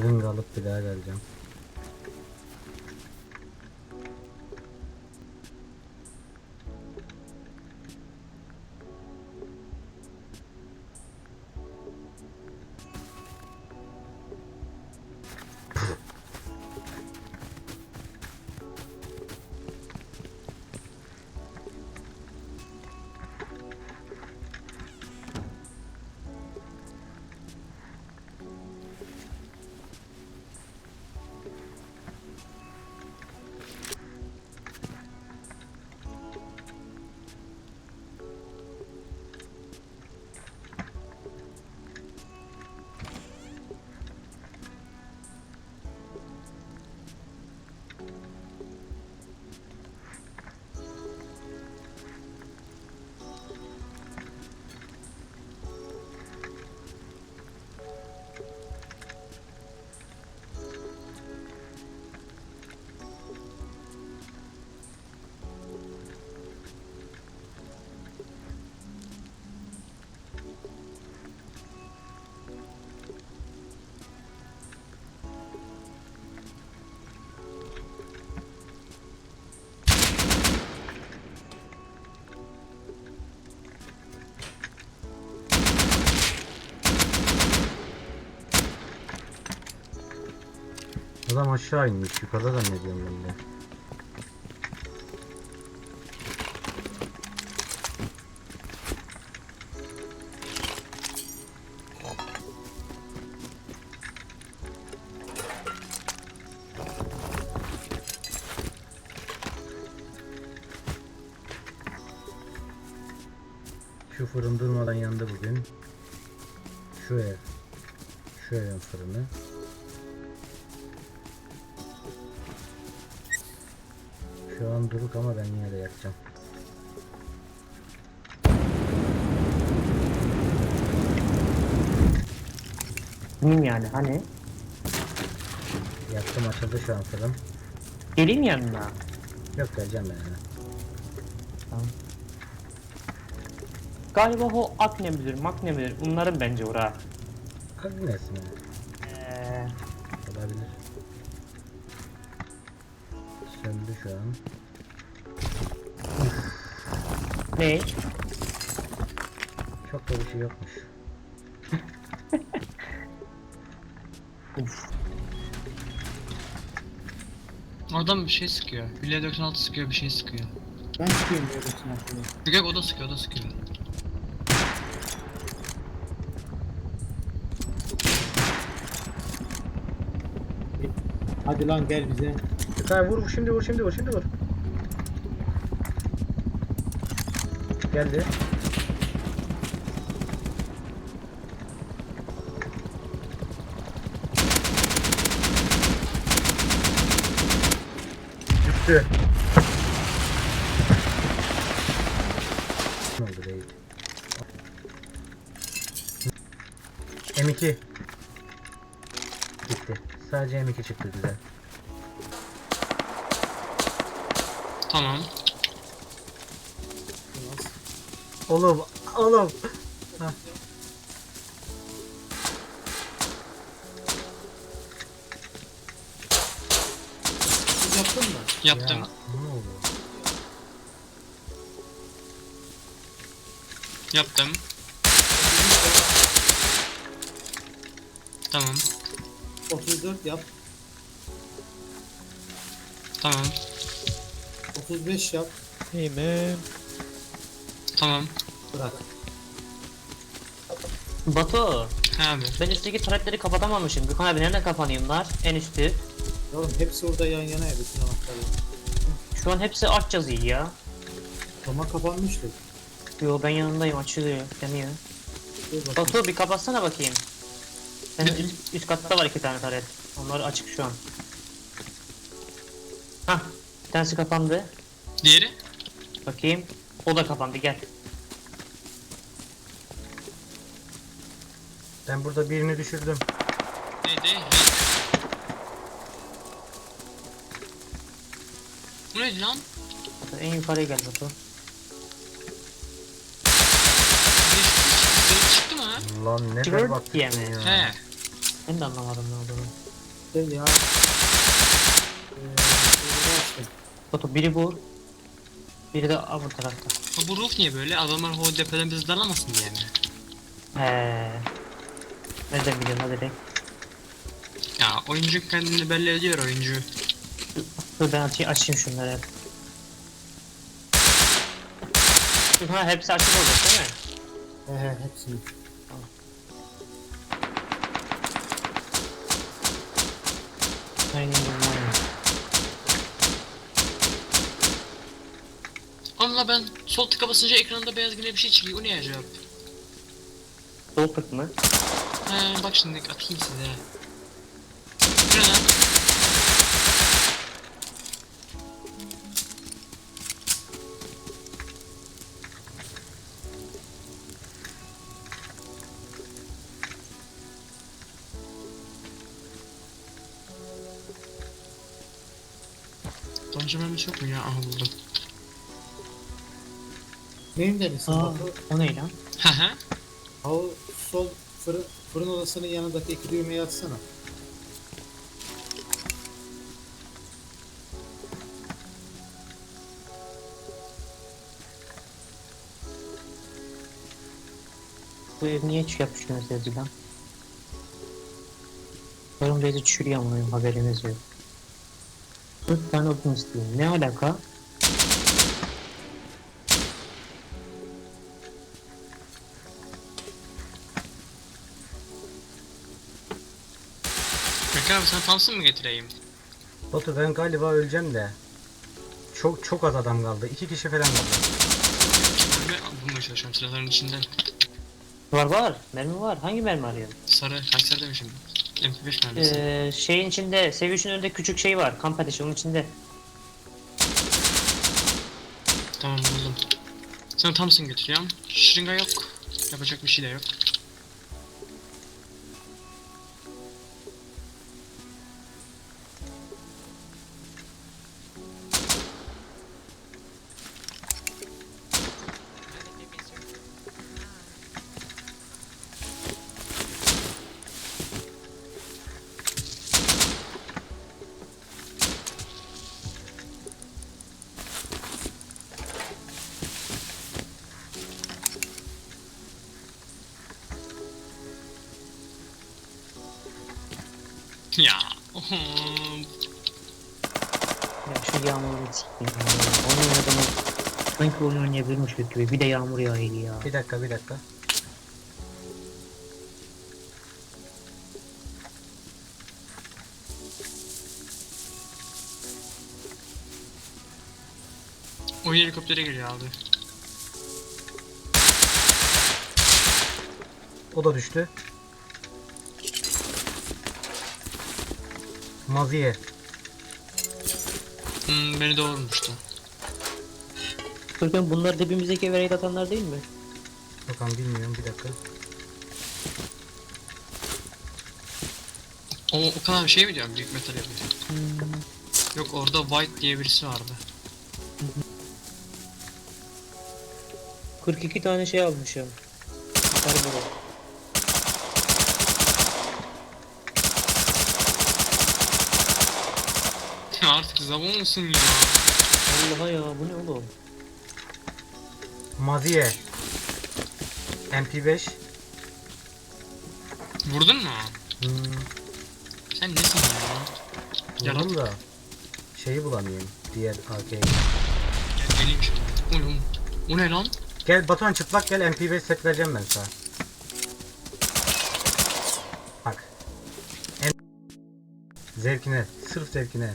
Şırınga alıp bir daha geleceğim. Adam aşağı inmiş. Yukarıda zannediyorum ben de. Şu fırın durmadan yandı bugün. Şu ev. Şu evin fırını. Şu an duruk ama ben yine de yakacağım. Miyim yani hani? Yaktım açıldı şu an fırın. Geleyim yanına. Yok geleceğim ben yani. Galiba o akne midir, makne midir? Bunların bence ora. Agnes mi? Eee... Olabilir. Söndü şu an. Ne? Çok da bir şey yokmuş. Uf. Oradan bir şey sıkıyor. Hülya 96 sıkıyor bir şey sıkıyor. Ben çıkıyorum böyle sınavda. Yok yok o da sıkıyor o da sıkıyor. Hadi lan gel bize. Yukarı vur şimdi vur şimdi vur şimdi vur. Geldi. Düştü. Ne oldu değil. M2 Gitti. Sadece M2 çıktı güzel. Tamam. Oğlum, oğlum. Hah. Siz yaptın mı? Yaptım. Ya, ne oldu? Yaptım. Tamam. 34 yap. Tamam. 35 yap. Tamam. Bırak. Batu, He abi. ben üstteki taretleri kapatamamışım. Gökhan abi nereden bunlar? En üstü. Oğlum hepsi orada yan yana ya bütün anahtarlar. Şu an hepsi aç yazıyor ya. Ama kapanmıştı. Yo ben yanındayım açılıyor, yanıyor. Dur bakayım. Batu bir kapatsana bakayım. Senin üst, üst katta var iki tane taret. Onlar açık şu an. Hah, bir tanesi kapandı. Diğeri? Bakayım. O da kapandı gel. Ben burada birini düşürdüm. Neydi? Bu neydi lan? Batu, En yukarıya gel Batu. Değişik çıktı mı? Lan ne Çıkıyor berbat diye mi? ya. He. Ben de anlamadım ne olduğunu. İşte ya. Açtım. Foto biri bu. Biri de bu tarafta. Ha, bu roof niye böyle? Adamlar o depeden bizi darlamasın diye mi? He. Nereden biliyorsun hadi be. Ya oyuncu kendini belli ediyor oyuncu. Dur ben açayım, açayım şunları hep. Ha hepsi açık olacak değil mi? He he hepsini. Aynen Onunla ben sol tıka basınca ekranda beyaz yine bir şey çıkıyor. O ne acaba? Sol tık mı? He bak şimdi atayım size. Ne lan? Donca mermisi yok mu ya? Aha buldum. Denisin Aa, Batu? o ne lan? Haha. Ha o sol fırın, fırın odasının yanındaki iki düğmeyi atsana. Bu ev niye hiç yapışmıyor sevgiden? Yarım bezi çürüyor ama haberimiz yok. 40 tane odun istiyorum. Ne alaka? Abi sana Thompson mı getireyim? Batu ben galiba öleceğim de. Çok çok az adam kaldı. İki kişi falan kaldı. Mermi bulmaya çalışıyorum silahların içinden. Var var. Mermi var. Hangi mermi arıyorsun? Sarı, kanser demişim. MP5 mermisi. Ee, şeyin içinde, Seviyorsun önünde küçük şey var. Kamp ateşi onun içinde. Tamam buldum. Sana Thompson götürüyorum. Şırınga yok. Yapacak bir şey de yok. Ya. Ya şu yağmuru sikeyim. ya. Onun adamı sanki oyun oynayabilirmiş gibi. Bir de yağmur yağıyor ya. Bir dakika bir dakika. Oyun helikoptere geliyor abi. O da düştü. Maziye. Hmm, beni doğurmuştu. Furkan bunlar dibimizdeki raid atanlar değil mi? Bakalım bilmiyorum bir dakika. O, o kadar bir şey mi diyorum? Büyük metal yapıyor. Hmm. Yok orada White diye birisi vardı. 42 tane şey almışım. Karburo. Artık zaman mısın ya? Allah'a ya bu ne oğlum? Maziye. MP5. Vurdun mu? Hmm, Sen nesin ya? vurdum da şeyi bulamıyorum. Diğer AK'yi. Gel geleyim şimdi. Oğlum. O ne lan? Gel Batuhan çıplak gel MP5 set vereceğim ben sana. Bak. Zevkine. Sırf zevkine.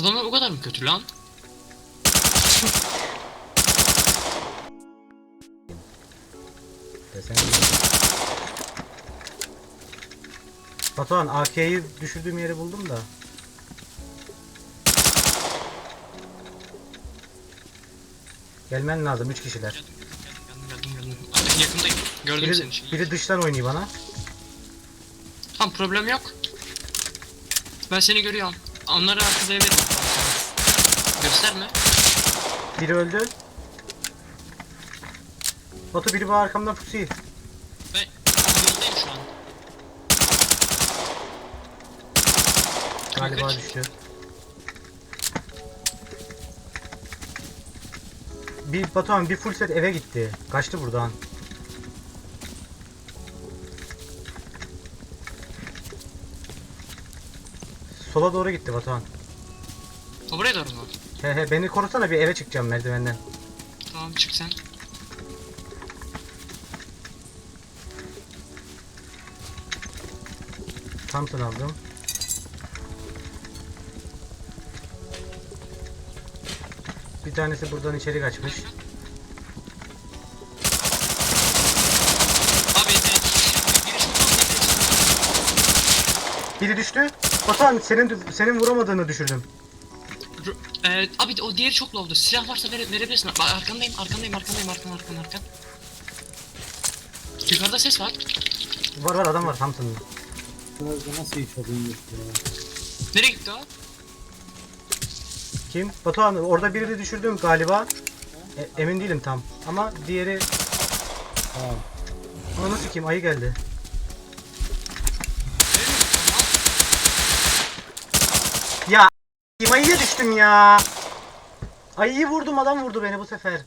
Adamlar o kadar mı kötü lan? Desen Batuhan AK'yi düşürdüğüm yeri buldum da. Gelmen lazım 3 kişiler. Geldim geldim geldim geldim. Artık yakındayım. Gördüm Biri, seni. Şey. biri dıştan oynuyor bana. Tamam problem yok. Ben seni görüyorum. Onları akıllayabilirim. Gösterme. Biri öldü. Batu biri var arkamdan pusuyu. Ben yoldayım şu an. Galiba Kaç? düştü. Bir Batuhan bir full set eve gitti. Kaçtı buradan. Sola doğru gitti Batuhan. O buraya doğru mu? He he beni korusana bir eve çıkacağım merdivenden. Tamam çık sen. Thompson aldım. Bir tanesi buradan içeri kaçmış. Abi e, biri düştü. Batuhan senin senin vuramadığını düşürdüm. Ee, abi o diğeri çok low'du. Silah varsa vere, verebilirsin. Bak arkandayım, arkandayım, arkandayım, arkan, arkan, arkan. Yukarıda ses var. Var var adam var Thompson'ın. Biraz nasıl iş oluyor ya? Nereye gitti o? Kim? Batuhan orada birini düşürdüm galiba. E- emin değilim tam. Ama diğeri... Tamam. Ama nasıl kim? Ayı geldi. Ayıya düştüm ya. Ayıyı vurdum adam vurdu beni bu sefer.